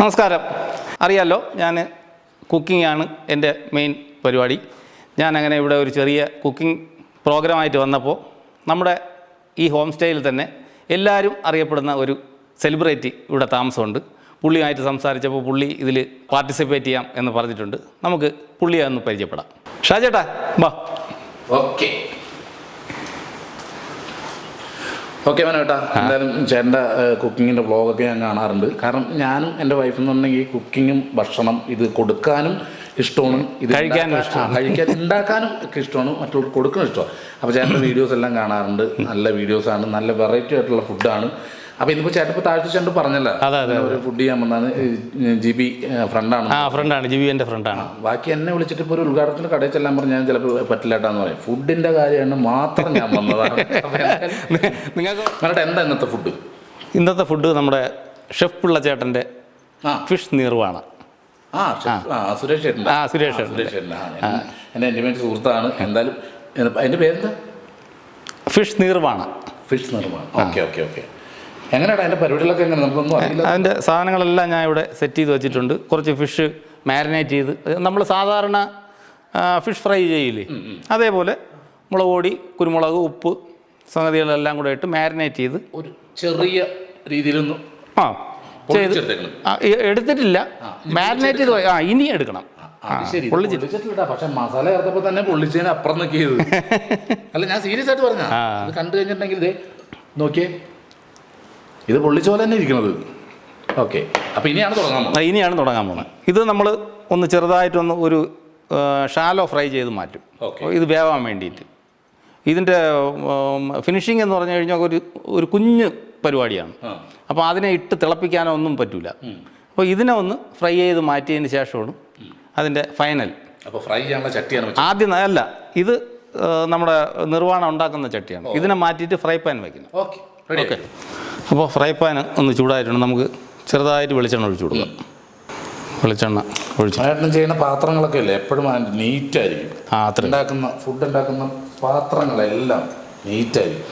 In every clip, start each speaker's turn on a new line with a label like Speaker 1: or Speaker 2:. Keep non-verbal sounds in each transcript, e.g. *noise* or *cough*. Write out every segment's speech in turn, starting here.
Speaker 1: നമസ്കാരം. അറിയാലോ ഞാൻ കുക്കിംഗ് ആണ് എന്റെ മെയിൻ പരിപാടി. ഞാൻ അങ്ങനെ ഇവിടെ ഒരു ചെറിയ കുക്കിംഗ് പ്രോഗ്രാമായിട്ട് വന്നപ്പോൾ നമ്മുടെ ഈ ഹോം സ്റ്റേയിൽ തന്നെ എല്ലാവരും അറിയപ്പെടുന്ന ഒരു സെലിബ്രിറ്റി ഇവിടെ താമസമുണ്ട്. പുള്ളിയുമായിട്ട് സംസാരിച്ചപ്പോൾ പുള്ളി ഇതിൽ പാർട്ടിസിപ്പേറ്റ് ചെയ്യാം എന്ന് പറഞ്ഞിട്ടുണ്ട്. നമുക്ക് പുള്ളിയെ ഒന്ന് പരിചയപ്പെടാം. ഷാജേട്ടാ ബാ
Speaker 2: ഓക്കെ. ഓക്കെ മനോട്ടാ. എന്തായാലും ചേട്ടന്റെ കുക്കിങ്ങിന്റെ വ്ളോഗൊക്കെ ഞാൻ കാണാറുണ്ട്. കാരണം ഞാനും എന്റെ വൈഫ് എന്നുണ്ടെങ്കിൽ കുക്കിങ്ങും ഭക്ഷണം ഇത് കൊടുക്കാനും ഇഷ്ടമാണ്. ഇത്
Speaker 1: കഴിക്കാനും
Speaker 2: കഴിക്കാൻ ഉണ്ടാക്കാനും ഒക്കെ ഇഷ്ടമാണ്. മറ്റുള്ളവർക്ക് കൊടുക്കാനും ഇഷ്ടമാണ്. അപ്പോൾ ചേട്ടന്റെ *laughs* വീഡിയോസ് എല്ലാം കാണാറുണ്ട്. നല്ല വീഡിയോസാണ്. നല്ല വെറൈറ്റി ആയിട്ടുള്ള ഫുഡാണ് അപ്പോൾ ഇന്നിപ്പോ ചേട്ടൻ താഴ്ച ചേട്ടൻ പറഞ്ഞല്ലോ.
Speaker 1: അതെ, അതെ,
Speaker 2: ഒരു ഫുഡ് ചെയ്യാൻ വന്നാണ് ജി ബി ഫ്രണ്ടാണ്
Speaker 1: ആ ഫ്രണ്ടാണ്. ബി എന്റെ ഫ്രണ്ടാണ്.
Speaker 2: ബാക്കി എന്നെ വിളിച്ചിട്ട് ഇപ്പോൾ ഒരു ഉദ്ഘാടനത്തിന് കടയിൽ ചെല്ലാൻ പറഞ്ഞാൽ ഞാൻ ചിലപ്പോൾ പറ്റില്ലാട്ടാന്ന് പറയും. ഫുഡിന്റെ കാര്യമാണ് മാത്രം ഞാൻ വന്നതാണ്. *laughs*
Speaker 1: നിങ്ങൾക്ക്
Speaker 2: എന്നിട്ട് എന്താ ഇന്നത്തെ ഫുഡ്
Speaker 1: ഇന്നത്തെ ഫുഡ് നമ്മുടെ ഷെഫ് പിള്ള
Speaker 2: ചേട്ടന്റെ
Speaker 1: ഫിഷ് നീർവാണ്.
Speaker 2: ആ സുരേഷ് ചേട്ടൻ
Speaker 1: ആ, സുരേഷ്
Speaker 2: എന്റെ ഇന്റിമേറ്റ് സുഹൃത്താണ്. എന്തായാലും അതിന്റെ അതിന്റെ പേരെന്താ?
Speaker 1: ഫിഷ് നീർവാണ്.
Speaker 2: ഫിഷ് നിർമ്മാണം ഓക്കെ ഓക്കെ ഓക്കെ എങ്ങനെയാണ് അതിന്റെ പരിപാടികളൊക്കെ എങ്ങനെ? നമുക്കൊന്നും അറിയില്ല.
Speaker 1: അതിന്റെ സാധനങ്ങളെല്ലാം ഞാൻ ഇവിടെ സെറ്റ് ചെയ്ത് വെച്ചിട്ടുണ്ട്. കുറച്ച് ഫിഷ് മാരിനേറ്റ് ചെയ്ത്. നമ്മൾ സാധാരണ ഫിഷ് ഫ്രൈ ചെയ്യില്ലേ? അതേപോലെ മുളക് പൊടി കുരുമുളക് ഉപ്പ് സംഗതികളെല്ലാം കൂടെ ഇട്ട് മാരിനേറ്റ് ചെയ്ത്
Speaker 2: ഒരു ചെറിയ രീതിയിലൊന്ന്
Speaker 1: ആ ചെയ്ത് എടുത്തിട്ടില്ല. മാരിനേറ്റ് ചെയ്ത് ആ ഇനി എടുക്കണം.
Speaker 2: പക്ഷെ മസാല ചേർത്തപ്പോ തന്നെ പൊള്ളിച്ചതിന് അപ്പുറം നിൽക്കിയത് *laughs* അല്ല ഞാൻ സീരിയസ് ആയിട്ട് പറഞ്ഞ. കണ്ടു കഴിഞ്ഞിട്ടുണ്ടെങ്കിൽ നോക്കിയേ. ഇത് പൊള്ളിച്ചോല തന്നെ ഇരിക്കുന്നത് ഓക്കെ അപ്പോൾ ഇനിയാണ് തുടങ്ങാൻ പോകുന്നത്.
Speaker 1: ഇനിയാണ് തുടങ്ങാൻ പോകുന്നത്. ഇത് നമ്മൾ ഒന്ന് ചെറുതായിട്ടൊന്ന് ഒരു ഷാലോ ഫ്രൈ ചെയ്ത് മാറ്റും.
Speaker 2: ഓക്കെ
Speaker 1: ഇത് വേവാൻ വേണ്ടിയിട്ട്. ഇതിന്റെ ഫിനിഷിംഗ് എന്ന് പറഞ്ഞു കഴിഞ്ഞാൽ ഒരു ഒരു കുഞ്ഞ് പരിപാടിയാണ്. അപ്പോൾ അതിനെ ഇട്ട് തിളപ്പിക്കാനോ ഒന്നും പറ്റില്ല അപ്പോൾ ഇതിനെ ഒന്ന് ഫ്രൈ ചെയ്ത് മാറ്റിയതിന് ശേഷമാണ് അതിന്റെ ഫൈനൽ
Speaker 2: അപ്പോൾ ഫ്രൈ ചെയ്യാനുള്ള ചട്ടിയാണ്
Speaker 1: ആദ്യം അല്ല ഇത് നമ്മുടെ നിർവാണം ഉണ്ടാക്കുന്ന ചട്ടിയാണ്. ഇതിനെ മാറ്റിയിട്ട് ഫ്രൈ പാൻ വയ്ക്കുന്നത്
Speaker 2: ഓക്കെ
Speaker 1: ഓക്കെ അപ്പോൾ ഫ്രൈ പാൻ ഒന്ന് ചൂടായിട്ടുണ്ട്. നമുക്ക് ചെറുതായിട്ട് വെളിച്ചെണ്ണ ഒഴിച്ചു കൊടുക്കാം. വെളിച്ചെണ്ണ ഒഴിച്ചു.
Speaker 2: ചേട്ടൻ ചെയ്യുന്ന പാത്രങ്ങളൊക്കെ അല്ലേ എപ്പോഴും നീറ്റ് ആയിരിക്കും.
Speaker 1: ആ അത്ര.
Speaker 2: ഉണ്ടാക്കുന്ന ഫുഡ് ഉണ്ടാക്കുന്ന പാത്രങ്ങളെല്ലാം നീറ്റ് ആയിരിക്കും.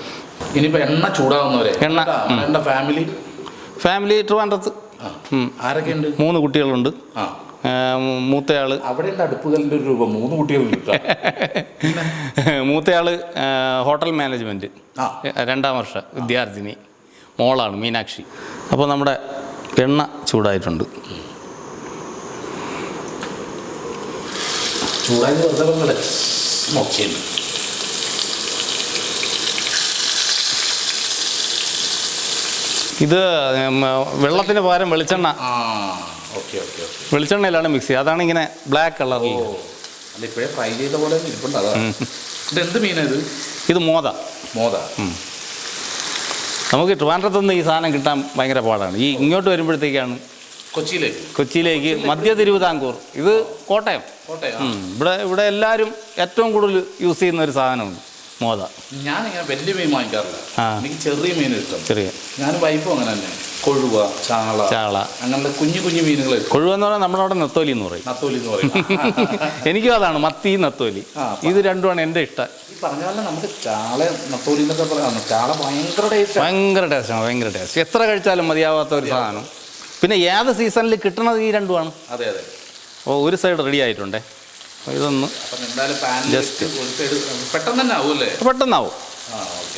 Speaker 2: ഇനിയിപ്പോൾ എണ്ണ ചൂടാവുന്നവരെ
Speaker 1: എണ്ണ,
Speaker 2: എന്റെ ഫാമിലി
Speaker 1: ഫാമിലി ട്രിവാൻഡ്രത്ത് ആരൊക്കെയുണ്ട്?
Speaker 2: ആരൊക്കെ
Speaker 1: മൂന്ന് കുട്ടികളുണ്ട്.
Speaker 2: ആ.
Speaker 1: മൂത്തയാൾ
Speaker 2: അവിടെ ഉണ്ട് ഒരു രൂപ. മൂന്ന് കുട്ടികളുണ്ട് *laughs*
Speaker 1: മൂത്തയാൾ ഹോട്ടൽ മാനേജ്മെന്റ്
Speaker 2: ആ.
Speaker 1: രണ്ടാം വർഷ വിദ്യാർത്ഥിനി. മോളാണ് മീനാക്ഷി. അപ്പോൾ നമ്മുടെ എണ്ണ ചൂടായിട്ടുണ്ട്.
Speaker 2: ചൂടായി
Speaker 1: ഇത് വെള്ളത്തിന് പകരം വെളിച്ചെണ്ണ.
Speaker 2: ആ ഓക്കെ ഓക്കെ ഓക്കെ.
Speaker 1: വെളിച്ചെണ്ണയിലാണ് മിക്സ് ചെയ്യുക. അതാണ് ഇങ്ങനെ ബ്ലാക്ക്
Speaker 2: കളർ ഇപ്പോഴേ ഫ്രൈ ചെയ്ത പോലെ ഇരിപ്പുണ്ട്. ഇത് എന്ത് മീനാ ഇത്?
Speaker 1: ഇത് മോത
Speaker 2: മോത
Speaker 1: നമുക്ക് ട്രിവാൻഡ്രത്തുനിന്ന് ഈ സാധനം കിട്ടാൻ ഭയങ്കര പാടാണ്. ഈ ഇങ്ങോട്ട് വരുമ്പോഴത്തേക്കാണ്
Speaker 2: കൊച്ചിയിലേക്ക്.
Speaker 1: കൊച്ചിയിലേക്ക് മധ്യ തിരുവിതാംകൂർ. ഇത് കോട്ടയം.
Speaker 2: കോട്ടയം
Speaker 1: ഇവിടെ ഇവിടെ എല്ലാവരും ഏറ്റവും കൂടുതൽ യൂസ് ചെയ്യുന്ന ഒരു സാധനമുണ്ട് മോത
Speaker 2: ഞാനിങ്ങനെ വലിയ മീൻ വാങ്ങിക്കാറില്ല. എനിക്ക് ചെറിയ മീൻ ഇഷ്ടം.
Speaker 1: ചെറിയ.
Speaker 2: ഞാൻ വൈഫും അങ്ങനെ തന്നെ. കൊഴുവ ചാള
Speaker 1: ചാള.
Speaker 2: അങ്ങനെയുള്ള കുഞ്ഞു കുഞ്ഞു മീനുകൾ കൊഴുവ
Speaker 1: എന്ന് പറഞ്ഞാൽ നമ്മളവിടെ നത്തോലി എന്ന് പറയും.
Speaker 2: നത്തോലി എന്ന് പറയും.
Speaker 1: എനിക്കും അതാണ് മത്തി നത്തോലി. ഇത് രണ്ടുമാണ് എന്റെ ഇഷ്ടം.
Speaker 2: നമുക്ക് ചാള നത്തോലി എന്നൊക്കെ പറയാം ചാള ഭയങ്കര ടേസ്റ്റ്
Speaker 1: ഭയങ്കര ടേസ്റ്റാണ് ഭയങ്കര ടേസ്റ്റ് എത്ര കഴിച്ചാലും മതിയാവാത്ത ഒരു സാധനം. പിന്നെ ഏത് സീസണിൽ കിട്ടണത് ഈ രണ്ടുമാണ്?
Speaker 2: അതെ അതെ.
Speaker 1: ഓ ഒരു സൈഡ് റെഡി ആയിട്ടുണ്ടേ? ഇതൊന്ന്
Speaker 2: ജസ്റ്റ്
Speaker 1: പെട്ടെന്നാവും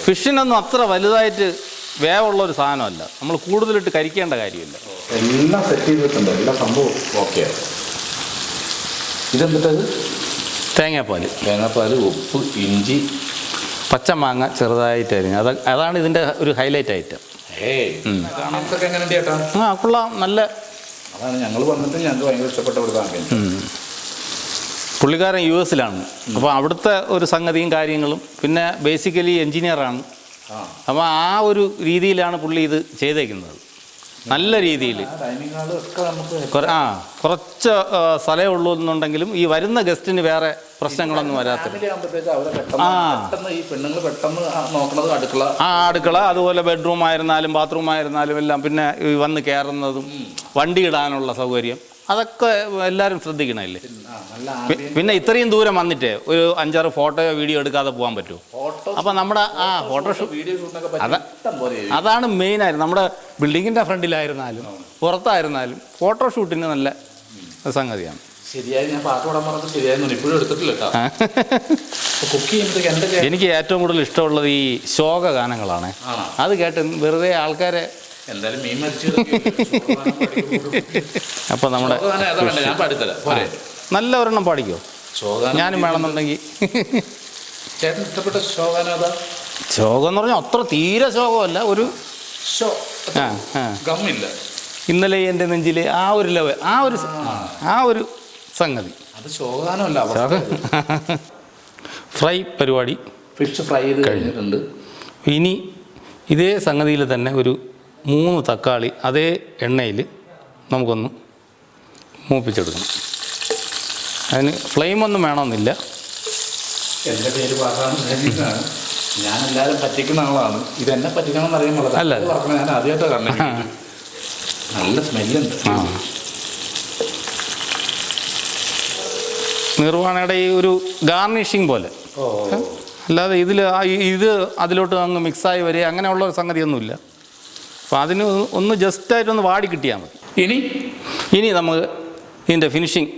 Speaker 1: ഫിഷിനൊന്നും അത്ര വലുതായിട്ട് വേവുള്ള ഒരു സാധനമല്ല. നമ്മൾ കൂടുതലിട്ട് കരിക്കേണ്ട കാര്യമില്ല.
Speaker 2: എല്ലാം സെറ്റ് ചെയ്തിട്ടുണ്ട്. എല്ലാ സംഭവം ഓക്കെ ഇതെന്തിട്ടത്?
Speaker 1: തേങ്ങാപ്പാൽ
Speaker 2: തേങ്ങാപ്പാൽ ഉപ്പ് ഇഞ്ചി.
Speaker 1: പച്ചമാങ്ങ ചെറുതായിട്ട് അരിഞ്ഞു. അത് അതാണ് ഇതിന്റെ ഒരു ഹൈലൈറ്റ് ഐറ്റം ആ കൊള്ളാം. നല്ല
Speaker 2: അതാണ് ഞങ്ങൾ വന്നിട്ട് ഞങ്ങൾക്ക് ഭയങ്കര ഇഷ്ടപ്പെട്ട ഒരു സാധനം.
Speaker 1: പുള്ളിക്കാരൻ യു എസിലാണ്. അപ്പോൾ അവിടുത്തെ ഒരു സംഗതിയും കാര്യങ്ങളും പിന്നെ ബേസിക്കലി എൻജിനീയറാണ് അപ്പോൾ ആ ഒരു രീതിയിലാണ് പുള്ളി ഇത് ചെയ്തേക്കുന്നത്. നല്ല രീതിയിൽ
Speaker 2: ആ
Speaker 1: കുറച്ച് സ്ഥലമേ ഉള്ളൂ എന്നുണ്ടെങ്കിലും ഈ വരുന്ന ഗസ്റ്റിന് വേറെ പ്രശ്നങ്ങളൊന്നും വരാത്ത
Speaker 2: ആ. അടുക്കള.
Speaker 1: ആ അടുക്കള അതുപോലെ ബെഡ്റൂം ആയിരുന്നാലും ബാത്റൂം ആയിരുന്നാലും എല്ലാം പിന്നെ വന്ന് കയറുന്നതും വണ്ടി ഇടാനുള്ള സൗകര്യം. അതൊക്കെ എല്ലാവരും ശ്രദ്ധിക്കണമല്ലേ പിന്നെ ഇത്രയും ദൂരം വന്നിട്ട് ഒരു അഞ്ചാറ് ഫോട്ടോയോ വീഡിയോ എടുക്കാതെ പോകാൻ പറ്റുമോ? അപ്പൊ നമ്മുടെ ആ ഫോട്ടോഷൂട്ട്
Speaker 2: പോലെ
Speaker 1: അതാണ് മെയിനായിട്ട് നമ്മുടെ ബിൽഡിങ്ങിന്റെ ഫ്രണ്ടിലായിരുന്നാലും പുറത്തായിരുന്നാലും ഫോട്ടോഷൂട്ടിന് നല്ല സംഗതിയാണ്.
Speaker 2: ശരിയായി ഞാൻ പാട്ട് പാടാൻ പറഞ്ഞത് ശരിയായിരുന്നു ഇപ്പോഴും എടുത്തിട്ടില്ല കേട്ടോ. കുക്ക് ചെയ്യുമ്പോഴത്തേക്ക്
Speaker 1: എനിക്ക് ഏറ്റവും കൂടുതൽ ഇഷ്ടമുള്ളത് ഈ ശോക ഗാനങ്ങളാണ്. അത് കേട്ട് വെറുതെ ആൾക്കാരെ
Speaker 2: എന്തായാലും മീൻ മരിച്ചു
Speaker 1: അപ്പോൾ നമ്മുടെ
Speaker 2: ഞാൻ പാടിത്തരാം പോരെ.
Speaker 1: നല്ല ഒരെണ്ണം പാടിക്കോ? ഞാനും വേണമെന്നുണ്ടെങ്കിൽ
Speaker 2: ചേട്ടൻ ഇഷ്ടപ്പെട്ട ശോകാനം ഏതാ
Speaker 1: ശോകം എന്ന് പറഞ്ഞാൽ അത്ര തീരെ ശോകമല്ല ഒരു
Speaker 2: ഗമ്മില്ല.
Speaker 1: ഇന്നലെ എന്റെ നെഞ്ചിൽ ആ ഒരു ലവ് ആ ഒരു ആ. ഒരു സംഗതി.
Speaker 2: അത് ശോകാനമല്ല
Speaker 1: ശോകം. ഫ്രൈ പരിപാടി
Speaker 2: ഫിഷ് ഫ്രൈ ചെയ്ത് കഴിഞ്ഞിട്ടുണ്ട്.
Speaker 1: ഇനി ഇതേ സംഗതിയിൽ തന്നെ ഒരു മൂന്ന് തക്കാളി അതേ എണ്ണയിൽ നമുക്കൊന്ന് മൂപ്പിച്ചെടുക്കണം. അതിന് ഫ്ലെയിം ഒന്നും വേണമെന്നില്ല.
Speaker 2: എന്റെ പേര്. ഞാൻ എല്ലാവരും പറ്റിക്കുന്ന ആളാണ്. ഇത് എന്നെ പറ്റിക്കണം എന്ന്
Speaker 1: അല്ല.
Speaker 2: ഞാൻ ആദ്യമായിട്ട് കണ്ടത്. നല്ല സ്മെല്ലുണ്ട്.
Speaker 1: ആ. നിർവാണയുടെ ഈ ഒരു ഗാർണിഷിങ് പോലെ. അല്ലാതെ ഇതിൽ ഇത് അതിലോട്ട് അങ്ങ് മിക്സായി വരിക അങ്ങനെയുള്ള ഒരു സംഗതിയൊന്നുമില്ല. അപ്പോൾ അതിന് ഒന്ന് ജസ്റ്റായിട്ടൊന്ന് വാടി കിട്ടിയാൽ മതി.
Speaker 2: ഇനി?
Speaker 1: ഇനി നമുക്ക് ഇതിന്റെ ഫിനിഷിങ്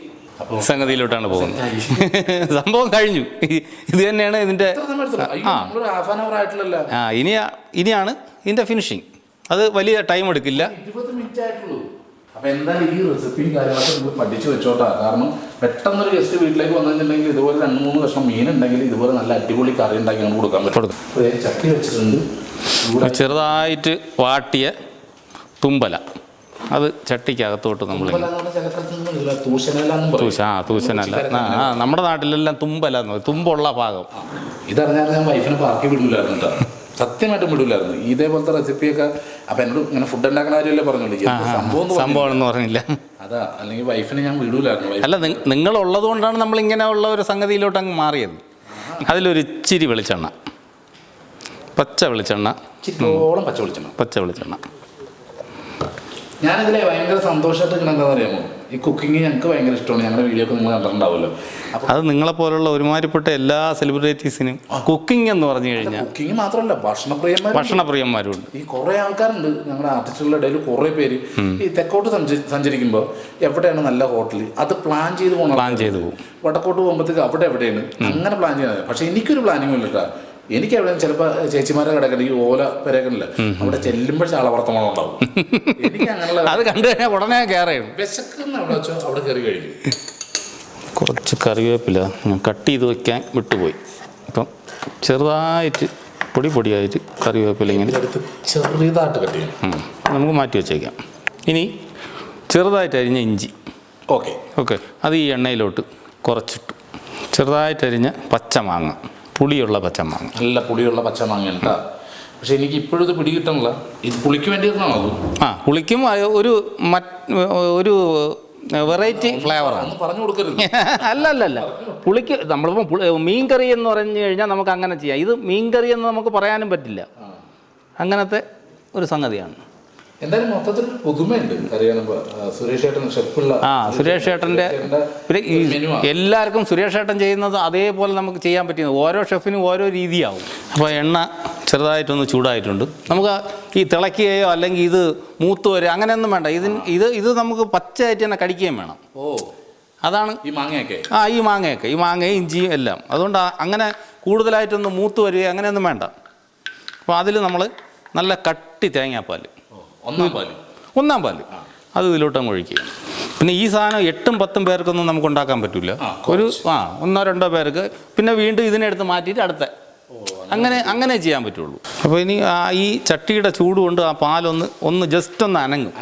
Speaker 1: സംഗതിയിലോട്ടാണ് പോകുന്നത്. *laughs* സംഭവം കഴിഞ്ഞു. ഇത് തന്നെയാണ്
Speaker 2: ഇതിന്റെ
Speaker 1: ആ.
Speaker 2: ഇനിയാ
Speaker 1: ആ ഇനി ഇനിയാണ് ഇതിന്റെ ഫിനിഷിങ് അത് വലിയ ടൈം എടുക്കില്ല.
Speaker 2: അപ്പൊ എന്തായാലും ഈ റെസിപ്പിയും കാര്യങ്ങളൊക്കെ നിങ്ങൾ പഠിച്ചു വെച്ചോട്ടാ. കാരണം പെട്ടെന്നൊരു ഗസ്റ്റ് വീട്ടിലേക്ക് വന്നിട്ടുണ്ടെങ്കിൽ ഇതുപോലെ രണ്ട് മൂന്ന് കഷ്ണം മീൻ ഉണ്ടെങ്കിൽ ഇതുപോലെ നല്ല അടിപൊളി കറി ഉണ്ടാക്കി നമുക്ക് കൊടുക്കാൻ പറ്റും. ചട്ടി വെച്ചിട്ടുണ്ട്.
Speaker 1: ചെറുതായിട്ട് വാട്ടിയ തുമ്പല. അത് ചട്ടിക്കകത്തോട്ട് നമ്മൾ. തൂശ ആ തൂശനല്ല. ആ നമ്മുടെ നാട്ടിലെല്ലാം തുമ്പല എന്ന് തുമ്പുള്ള ഭാഗം.
Speaker 2: ഇതറിഞ്ഞാൽ ഞാൻ വൈഫിനെ പാർക്കി വിടില്ലായിരുന്നു കേട്ടോ. *laughs* സത്യമായിട്ടും വിടില്ലായിരുന്നു ഇതേപോലത്തെ റെസിപ്പിയൊക്കെ അപ്പൊ എന്നോട് ഇങ്ങനെ ഫുഡ് ഉണ്ടാക്കുന്ന കാര്യമല്ലേ പറഞ്ഞോളൂ. സംഭവം
Speaker 1: സംഭവം എന്ന് പറഞ്ഞില്ല.
Speaker 2: പറഞ്ഞില്ല. അതാ അല്ലെങ്കിൽ വൈഫിനെ ഞാൻ വിടൂലായിരുന്നു.
Speaker 1: അല്ല നിങ്ങൾ ഉള്ളത് കൊണ്ടാണ് നമ്മൾ ഇങ്ങനെ ഉള്ള ഒരു സംഗതിയിലോട്ട് അങ്ങ് മാറിയത്. അതിലൊരു ഇച്ചിരി വെളിച്ചെണ്ണ. പച്ച വെളിച്ചെണ്ണ.
Speaker 2: ഇച്ചിരി പച്ച വെളിച്ചെണ്ണ.
Speaker 1: പച്ച വെളിച്ചെണ്ണ.
Speaker 2: ഞാനിതിലെ ഭയങ്കര സന്തോഷമായിട്ട് എന്താണെന്ന് അറിയാമോ ഈ കുക്കിംഗ് ഞങ്ങൾക്ക് ഭയങ്കര ഇഷ്ടമാണ്. ഞങ്ങളുടെ വീഡിയോ ഒക്കെ നിങ്ങൾ കണ്ടിട്ടുണ്ടാവുമല്ലോ.
Speaker 1: അത് നിങ്ങളെ പോലുള്ള ഒരുമാതിരിപ്പെട്ട എല്ലാ സെലിബ്രിറ്റീസിനും കുക്കിംഗ് എന്ന് പറഞ്ഞു കഴിഞ്ഞാൽ
Speaker 2: കുക്കിംഗ് മാത്രമല്ല ഭക്ഷണപ്രിയന്മാർ
Speaker 1: ഭക്ഷണപ്രിയന്മാരും ഉണ്ട്.
Speaker 2: ഈ കുറെ ആൾക്കാരുണ്ട്. ഞങ്ങളുടെ ആർട്ടിസ്റ്റുകളുടെ ഇടയിൽ കുറെ പേര്. ഈ തെക്കോട്ട് സഞ്ച- സഞ്ചരിക്കുമ്പോൾ എവിടെയാണ് നല്ല ഹോട്ടൽ അത് പ്ലാൻ ചെയ്ത് പോകണം
Speaker 1: പ്ലാൻ ചെയ്ത് പോകും.
Speaker 2: വടക്കോട്ട് പോകുമ്പോഴത്തേക്ക് അവിടെ എവിടെയാണ്? അങ്ങനെ പ്ലാൻ ചെയ്യാൻ പക്ഷെ എനിക്കൊരു പ്ലാനിങ് ഇല്ല കേട്ടോ എനിക്ക് എവിടെ ചിലപ്പോൾ ചേച്ചിമാരെ കിടക്കണം ഈ ഓല പെരകനില്ല അവിടെ ചെല്ലുമ്പോൾ ആളവർത്തമാണ് ഉണ്ടാവും. എനിക്ക് അങ്ങനെയുള്ള
Speaker 1: അത് കണ്ടു കഴിഞ്ഞാൽ ഉടനെ കയറിയും
Speaker 2: വിശക്കുന്ന എവിടെ വെച്ചോ അവിടെ കയറി കഴിക്കും.
Speaker 1: കുറച്ച് കറിവേപ്പില ഞാൻ കട്ട് ചെയ്ത് വെക്കാൻ വിട്ടുപോയി. അപ്പം ചെറുതായിട്ട് പൊടി പൊടിയായിട്ട് കറിവേപ്പില ഇങ്ങനെ
Speaker 2: ചെറുതായിട്ട് കട്ട്
Speaker 1: ചെയ്യും നമുക്ക് മാറ്റി വെച്ചേക്കാം. ഇനി ചെറുതായിട്ട് അരിഞ്ഞ ഇഞ്ചി.
Speaker 2: ഓക്കെ.
Speaker 1: ഓക്കെ. അത് ഈ എണ്ണയിലോട്ട് കുറച്ചിട്ടു. ചെറുതായിട്ട് അരിഞ്ഞ പച്ചമാങ്ങ. പുളിയുള്ള പച്ചമാങ്ങ.
Speaker 2: നല്ല പുളിയുള്ള പച്ചമാങ്ങ പക്ഷെ എനിക്ക് ഇപ്പോഴും ഇത് ഇത് പുളിക്ക് വേണ്ടിയിരുന്നാണോ അത്?
Speaker 1: ആ പുളിക്കും ഒരു ഒരു വെറൈറ്റി ഫ്ലേവറാണ്
Speaker 2: പറഞ്ഞു കൊടുക്കരുത്. *laughs*
Speaker 1: അല്ല അല്ല അല്ല പുളിക്ക് നമ്മളിപ്പോൾ മീൻകറി മീൻ കറി എന്ന് പറഞ്ഞു കഴിഞ്ഞാൽ നമുക്ക് അങ്ങനെ ചെയ്യാം. ഇത് മീൻ കറി എന്ന് നമുക്ക് പറയാനും പറ്റില്ല. അങ്ങനത്തെ ഒരു സംഗതിയാണ്.
Speaker 2: എന്തായാലും മൊത്തത്തിൽ പുതുമയുണ്ട്. സുരേഷ് ഏട്ടൻ ഷെഫുള്ള
Speaker 1: ആ സുരേഷ് ഏട്ടന്റെ പിന്നെ ഈ
Speaker 2: മെനുവാ.
Speaker 1: എല്ലാവർക്കും സുരേഷ് ഏട്ടൻ ചെയ്യുന്നത് അതേപോലെ നമുക്ക് ചെയ്യാൻ പറ്റുന്നത്. ഓരോ ഷെഫിനും ഓരോ രീതിയാവും. അപ്പോൾ എണ്ണ ചെറുതായിട്ടൊന്ന് ചൂടായിട്ടുണ്ട്. നമുക്ക് ഈ തിളക്കുകയോ അല്ലെങ്കിൽ ഇത് മൂത്ത് വരിക അങ്ങനെയൊന്നും വേണ്ട. ഇതിന് ഇത് ഇത് നമുക്ക് പച്ചയായിട്ട് തന്നെ കടിക്കുകയും വേണം.
Speaker 2: ഓ.
Speaker 1: അതാണ്
Speaker 2: ഈ മാങ്ങയൊക്കെ?
Speaker 1: ആ ഈ മാങ്ങയൊക്കെ. ഈ മാങ്ങയും ഇഞ്ചിയും എല്ലാം. അതുകൊണ്ട് അങ്ങനെ കൂടുതലായിട്ടൊന്ന് മൂത്ത് വരികയോ അങ്ങനെയൊന്നും വേണ്ട. അപ്പോൾ അതിൽ നമ്മൾ നല്ല കട്ടി തേങ്ങാപ്പാൽ.
Speaker 2: ഒന്നാം പാൽ.
Speaker 1: ഒന്നാം പാൽ. അത് ഇതിലോട്ട് ഒഴിക്കുക. പിന്നെ ഈ സാധനം എട്ടും പത്തും പേർക്കൊന്നും നമുക്ക് ഉണ്ടാക്കാൻ പറ്റില്ല ഒരു ആ ഒന്നോ രണ്ടോ പേർക്ക്. പിന്നെ വീണ്ടും ഇതിനെടുത്ത് മാറ്റിയിട്ട് അടുത്ത. അങ്ങനെ. അങ്ങനെ ചെയ്യാൻ പറ്റുള്ളൂ. അപ്പോൾ ഇനി ആ ഈ ചട്ടിയുടെ ചൂട് കൊണ്ട് ആ പാലൊന്ന് ഒന്ന് ജസ്റ്റ് ഒന്ന് അനങ്ങും.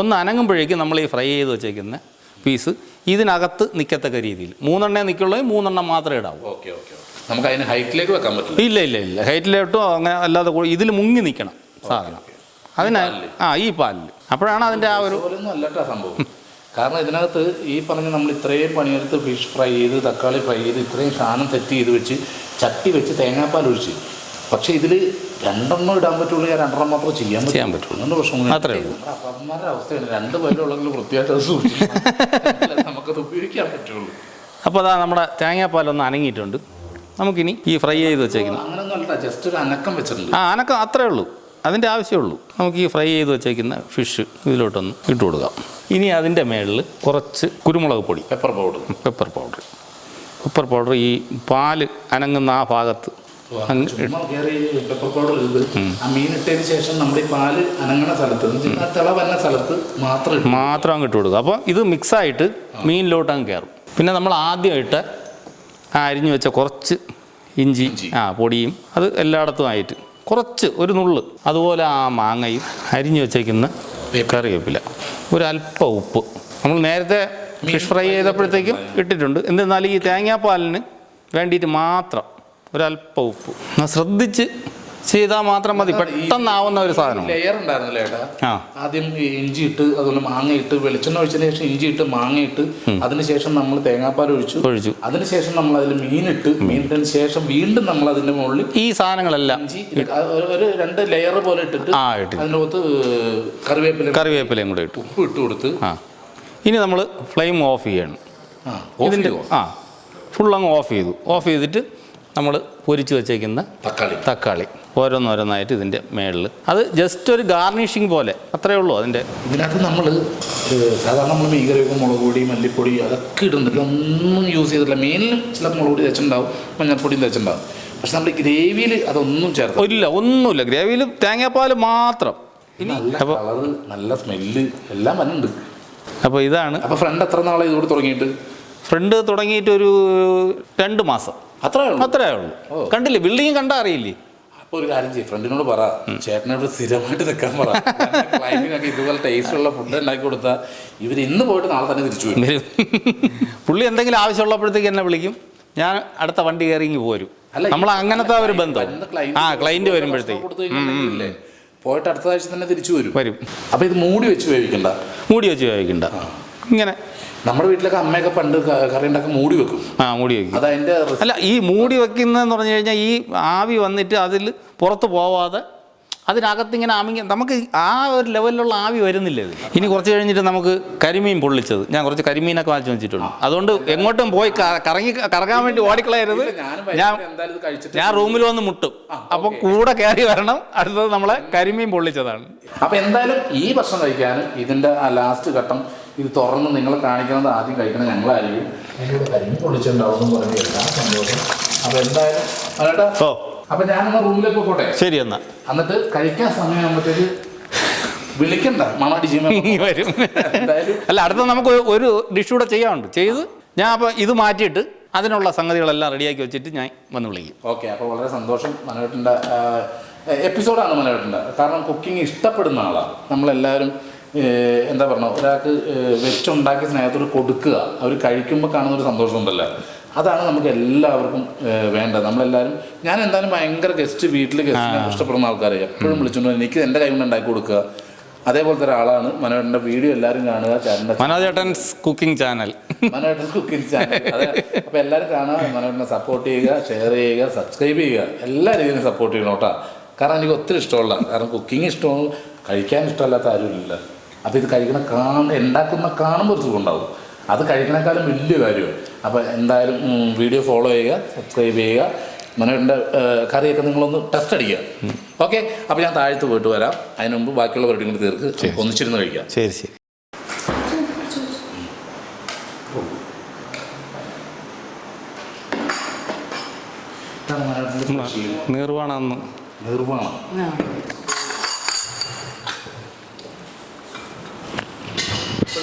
Speaker 1: ഒന്ന് അനങ്ങുമ്പോഴേക്കും നമ്മൾ ഈ ഫ്രൈ ചെയ്ത് വെച്ചേക്കുന്ന പീസ് ഇതിനകത്ത് നിൽക്കത്തക്ക രീതിയിൽ. മൂന്നെണ്ണേ നിൽക്കുള്ളൂ മൂന്നെണ്ണം മാത്രമേ ഇടാവൂ.
Speaker 2: Okay okay okay. നമുക്ക് അതിന് ഹൈറ്റിലേക്ക് വെക്കാൻ പറ്റില്ല.
Speaker 1: ഇല്ല ഇല്ല ഇല്ല. ഹൈറ്റിലോട്ടോ അങ്ങനെ അല്ലാതെ ഇതിൽ മുങ്ങി നിൽക്കണം സാധനം. അതിന് ആ ഈ പാലിൽ അപ്പോഴാണ് അതിന്റെ ആ ഒരു
Speaker 2: പോലൊന്നും അല്ലട്ടാ സംഭവം. കാരണം ഇതിനകത്ത് ഈ പറഞ്ഞ നമ്മൾ ഇത്രയും പണിയെടുത്ത് ഫിഷ് ഫ്രൈ ചെയ്ത് തക്കാളി ഫ്രൈ ചെയ്ത് ഇത്രയും സാധനം സെറ്റ് ചെയ്ത് വെച്ച് ചട്ടി വെച്ച് തേങ്ങാപ്പാൽ ഒഴിച്ച്. പക്ഷേ ഇതിൽ രണ്ടെണ്ണം ഇടാൻ പറ്റുള്ളൂ ഞാൻ രണ്ടെണ്ണം മാത്രം ചെയ്യാൻ.
Speaker 1: ചെയ്യാൻ പറ്റുള്ളൂ.
Speaker 2: രണ്ട് പ്രശ്നം
Speaker 1: അത്രേ ഉള്ളൂ.
Speaker 2: അപ്പന്മാരുടെ അവസ്ഥയാണ്. രണ്ട് പേരുള്ളെങ്കിലും വൃത്തിയായിട്ട് അത് സൂക്ഷിക്കും നമുക്കത് ഉപയോഗിക്കാൻ പറ്റുള്ളൂ.
Speaker 1: അപ്പോൾ അതാ നമ്മുടെ തേങ്ങാപ്പാലൊന്ന് അനങ്ങിയിട്ടുണ്ട്. നമുക്കിനി ഈ ഫ്രൈ ചെയ്ത് വെച്ചേക്കുന്നത്
Speaker 2: അങ്ങനൊന്നും അല്ല ജസ്റ്റ് ഒരു അനക്കം വെച്ചിട്ടുണ്ട്.
Speaker 1: ആ അനക്കം അത്രേ ഉള്ളൂ. അതിന്റെ ആവശ്യമുള്ളൂ നമുക്ക് ഈ ഫ്രൈ ചെയ്ത് വെച്ചേക്കുന്ന ഫിഷ് ഇതിലോട്ടൊന്ന് ഇട്ട് കൊടുക്കാം. ഇനി അതിന്റെ മേളിൽ കുറച്ച് കുരുമുളക് പൊടി.
Speaker 2: Pepper powder
Speaker 1: pepper powder pepper powder ഈ പാൽ അനങ്ങുന്ന ആ ഭാഗത്ത്
Speaker 2: പെപ്പർ പൗഡർ ആ ശേഷം നമ്മുടെ ഈ പാൽ അനങ്ങണ സ്ഥലത്ത് എന്ന് വെച്ചാൽ ആ തിള വരുന്ന സ്ഥലത്ത് മാത്രം
Speaker 1: മാത്രം അങ്ങ് ഇട്ട് കൊടുക്കുക അപ്പോൾ ഇത് മിക്സായിട്ട് മീനിലോട്ട് അങ്ങ് കയറും. പിന്നെ നമ്മൾ ആദ്യമായിട്ട് ആ അരിഞ്ഞു വെച്ച കുറച്ച് ഇഞ്ചി. ആ പൊടിയും അത് എല്ലായിടത്തും ആയിട്ട് കുറച്ച് ഒരു നുള്ള്. അതുപോലെ ആ മാങ്ങയും അരിഞ്ഞു വെച്ചേക്കുന്ന കറിവേപ്പില. ഒരല്പം ഉപ്പ്. നമ്മൾ നേരത്തെ ഫിഷ് ഫ്രൈ ചെയ്തപ്പോഴത്തേക്കും ഇട്ടിട്ടുണ്ട്. എന്നിരുന്നാലും ഈ തേങ്ങാപ്പാലിന് വേണ്ടിയിട്ട് മാത്രം ഒരല്പം ഉപ്പ്. ശ്രദ്ധിച്ച് ചെയ്താൽ മാത്രം മതി. പെട്ടെന്നാവുന്ന ഒരു സാധനം.
Speaker 2: ലെയർ ഉണ്ടായിരുന്നില്ല ഏട്ടാ? ആദ്യം ഇഞ്ചി ഇട്ട് അതുപോലെ മാങ്ങ ഇട്ട് വെളിച്ചെണ്ണ ഒഴിച്ചതിന് ശേഷം ഇഞ്ചി ഇട്ട് മാങ്ങ ഇട്ട് അതിനുശേഷം നമ്മൾ തേങ്ങാപ്പാൽ ഒഴിച്ചു.
Speaker 1: ഒഴിച്ചു.
Speaker 2: അതിനുശേഷം നമ്മൾ അതിൽ മീനിട്ട് മീനിട്ടതിന് ശേഷം വീണ്ടും നമ്മൾ അതിന്റെ മുകളിൽ
Speaker 1: ഈ സാധനങ്ങളെല്ലാം
Speaker 2: ഇഞ്ചി ഒരു- രണ്ട് ലെയർ പോലെ ഇട്ടിട്ട് അതിനകത്ത് കറിവേപ്പില
Speaker 1: കറിവേപ്പിലയും കൂടെ ഇട്ടു.
Speaker 2: ഉപ്പ് ഇട്ട് കൊടുത്ത്
Speaker 1: ഇനി നമ്മൾ ഫ്ലെയിം ഓഫ് ചെയ്യണം.
Speaker 2: ഇതിന്റെ
Speaker 1: ആ ഫുൾ അങ്ങ് ഓഫ് ചെയ്തു. ഓഫ് ചെയ്തിട്ട് നമ്മൾ പൊരിച്ച് വെച്ചേക്കുന്ന
Speaker 2: തക്കാളി.
Speaker 1: തക്കാളി. ഓരോന്നോരോന്നായിട്ട് ഇതിന്റെ മേളിൽ. അത് ജസ്റ്റ് ഒരു ഗാർണിഷിങ് പോലെ അത്രേ ഉള്ളൂ അതിന്റെ.
Speaker 2: ഇതിനകത്ത് നമ്മൾ സാധാരണ നമ്മൾ വെക്കുമ്പോൾ മുളക് പൊടി മല്ലിപ്പൊടി അതൊക്കെ ഇടുന്നുണ്ട് ഒന്നും യൂസ് ചെയ്തിട്ടില്ല. മെയിനിലും ചില മുളക് പൊടി തച്ചിട്ടുണ്ടാവും മഞ്ഞൾപ്പൊടിയും തേച്ചിട്ടുണ്ടാവും പക്ഷെ നമ്മൾ ഗ്രേവിയിൽ അതൊന്നും ചേർത്ത്
Speaker 1: ഇല്ല ഒന്നുമില്ല. ഗ്രേവിയിൽ തേങ്ങാപ്പാൽ മാത്രം. ഇനി അപ്പോൾ
Speaker 2: കളറ് നല്ല സ്മെല്ല് എല്ലാം വന്നുണ്ട്
Speaker 1: അപ്പോൾ ഇതാണ്.
Speaker 2: അപ്പോൾ ഫ്രണ്ട് എത്ര നാളെ ഇതുകൂടി തുടങ്ങിയിട്ട്?
Speaker 1: ഫ്രണ്ട് തുടങ്ങിയിട്ട് ഒരു രണ്ട് മാസം.
Speaker 2: അത്രേ ഉള്ളൂ.
Speaker 1: അത്രേ ഉള്ളൂ. കണ്ടില്ലേ? ബിൽഡിങ് കണ്ടാ അറിയില്ലേ?
Speaker 2: അപ്പോൾ ഒരു കാര്യം ചെയ്യും. ഫ്രണ്ടിനോട് പറ. ചേട്ടനോട് സ്ഥിരമായിട്ട് നിൽക്കാൻ പറ. ക്ലയന്റിനൊക്കെ ഇതുപോലെ ടേസ്റ്റുള്ള ഫുഡ് ഉണ്ടാക്കി കൊടുത്താൽ ഇവർ ഇന്ന് പോയിട്ട് നാളെ തന്നെ തിരിച്ചു വരും.
Speaker 1: പുള്ളി എന്തെങ്കിലും ആവശ്യമുള്ളപ്പോഴത്തേക്ക് എന്നെ വിളിക്കും. ഞാൻ അടുത്ത വണ്ടി കയറി പോരും.
Speaker 2: അല്ല,
Speaker 1: നമ്മൾ അങ്ങനത്തെ ഒരു ബന്ധം. ആ
Speaker 2: ക്ലൈന്റ്
Speaker 1: വരുമ്പോഴത്തേക്ക്.
Speaker 2: പോയിട്ട് അടുത്ത ആഴ്ച തന്നെ തിരിച്ചു വരും.
Speaker 1: വരും.
Speaker 2: അപ്പോൾ ഇത് മൂടി വെച്ച് വേവിക്കണ്ട?
Speaker 1: മൂടി വെച്ച് വേവിക്കണ്ട. ഇങ്ങനെ.
Speaker 2: നമ്മുടെ വീട്ടിലൊക്കെ അമ്മയൊക്കെ പണ്ട് കറി ഉണ്ടാക്കി മൂടി വെക്കും.
Speaker 1: ആ മൂടി വെക്കും.
Speaker 2: അത് അതിന്റെ
Speaker 1: അല്ല ഈ മൂടി വെക്കുന്നതെന്ന് പറഞ്ഞു കഴിഞ്ഞാൽ ഈ ആവി വന്നിട്ട് അതിൽ പുറത്ത് പോവാതെ അതിനകത്ത് ഇങ്ങനെ ആമിങ്ങ നമുക്ക് ആ ഒരു ലെവലിലുള്ള ആവി വരുന്നില്ല ഇത്. ഇനി കുറച്ച് കഴിഞ്ഞിട്ട് നമുക്ക് കരിമീൻ പൊള്ളിച്ചത്. ഞാൻ കുറച്ച് കരിമീനൊക്കെ വാങ്ങിച്ചു വെച്ചിട്ടുണ്ട്. അതുകൊണ്ട് എങ്ങോട്ടും പോയി കറങ്ങി കറങ്ങാൻ വേണ്ടി ഓടിക്കളയരുത്. ഞാൻ ഞാൻ റൂമിൽ വന്ന് മുട്ടും. അപ്പോൾ കൂടെ കയറി വരണം. അടുത്തത് നമ്മളെ കരിമീൻ പൊള്ളിച്ചതാണ്.
Speaker 2: അപ്പോൾ എന്തായാലും ഈ ഭക്ഷണം കഴിക്കാനും ഇതിന്റെ ആ ലാസ്റ്റ് ഘട്ടം ഇത് തുറന്ന് നിങ്ങളെ കാണിക്കുന്നത് ആദ്യം കഴിക്കണം ഞങ്ങളായിരിക്കും. പൊളിച്ചിട്ടുണ്ടാവും പറഞ്ഞ് എല്ലാ സന്തോഷം. അപ്പോൾ എന്തായാലും അതേട്ടാ
Speaker 1: ഓ.
Speaker 2: അപ്പോൾ ഞാനൊന്ന് റൂമിലേക്ക് പോട്ടെ?
Speaker 1: ശരി എന്നാ.
Speaker 2: എന്നിട്ട് കഴിക്കാൻ സമയമാകുമ്പോഴത്തേക്ക് വിളിക്കണ്ട. മണാടി
Speaker 1: വരും. അല്ല അടുത്ത നമുക്ക് ഒരു ഡിഷ് കൂടെ ചെയ്യാനുണ്ട്. ചെയ്ത് ഞാൻ അപ്പോൾ ഇത് മാറ്റിയിട്ട് അതിനുള്ള സംഗതികളെല്ലാം റെഡിയാക്കി വെച്ചിട്ട് ഞാൻ വന്ന് വിളിക്കും.
Speaker 2: ഓക്കെ അപ്പോൾ വളരെ സന്തോഷം മനോട്ടിന്റെ എപ്പിസോഡാണ് മനോട്ടിന്റെ കാരണം കുക്കിംഗ് ഇഷ്ടപ്പെടുന്ന ആളാണ്. നമ്മളെല്ലാവരും എന്താ പറഞ്ഞ ഒരാൾക്ക് വെച്ചുണ്ടാക്കിയ സ്നേഹത്തോട് കൊടുക്കുക അവർ കഴിക്കുമ്പോൾ കാണുന്ന ഒരു സന്തോഷം ഉണ്ടല്ലോ. അതാണ് നമുക്ക് എല്ലാവർക്കും വേണ്ടത്. നമ്മളെല്ലാവരും ഞാൻ എന്തായാലും ഭയങ്കര ഗസ്റ്റ് വീട്ടിൽ ഗസ്റ്റിനെ ഇഷ്ടപ്പെടുന്ന ആൾക്കാരെ എപ്പോഴും വിളിച്ചുകൊണ്ട് എനിക്ക് എന്റെ കൈ കൊണ്ട് ഉണ്ടാക്കി കൊടുക്കുക. അതേപോലത്തെ ഒരാളാണ് മനോഹരന്റെ വീഡിയോ എല്ലാവരും കാണുക ചാനലിന്റെ
Speaker 1: മനോജേട്ടൻസ് cooking channel.
Speaker 2: Manoharan cooking channel. അതെ. അപ്പോൾ എല്ലാവരും കാണുക മനോഹരനെ സപ്പോർട്ട് ചെയ്യുക ഷെയർ ചെയ്യുക സബ്സ്ക്രൈബ് ചെയ്യുക. എല്ലാ രീതിയിലും സപ്പോർട്ട് ചെയ്യണം കേട്ടോ. കാരണം എനിക്ക് ഒത്തിരി ഇഷ്ടമുള്ള കാരണം കുക്കിംഗ് ഇഷ്ടമാണ് കഴിക്കാൻ ഇഷ്ടമല്ലാത്ത ആരുമില്ല അപ്പോൾ ഇത് കഴിക്കണ കാണ ഉണ്ടാക്കുന്ന കാണുമ്പോൾ ഒരു സുഖം അത് കഴിക്കണേക്കാളും വലിയ കാര്യമാണ്. അപ്പോൾ എന്തായാലും വീഡിയോ ഫോളോ ചെയ്യുക സബ്സ്ക്രൈബ് ചെയ്യുക. മനോഹരന്റെ കറിയൊക്കെ നിങ്ങളൊന്ന് ടെസ്റ്റ് അടിക്കുക. ഓക്കെ അപ്പോൾ ഞാൻ താഴത്ത് പോയിട്ട് വരാം. അതിന് മുമ്പ് ബാക്കിയുള്ള പരിപാടി കൂടി തീർക്ക്. ഒന്നിച്ചിരുന്ന് കഴിക്കാം.
Speaker 1: ശരി ശരി.
Speaker 2: നിർവാണ
Speaker 3: മനോഹരന്റെ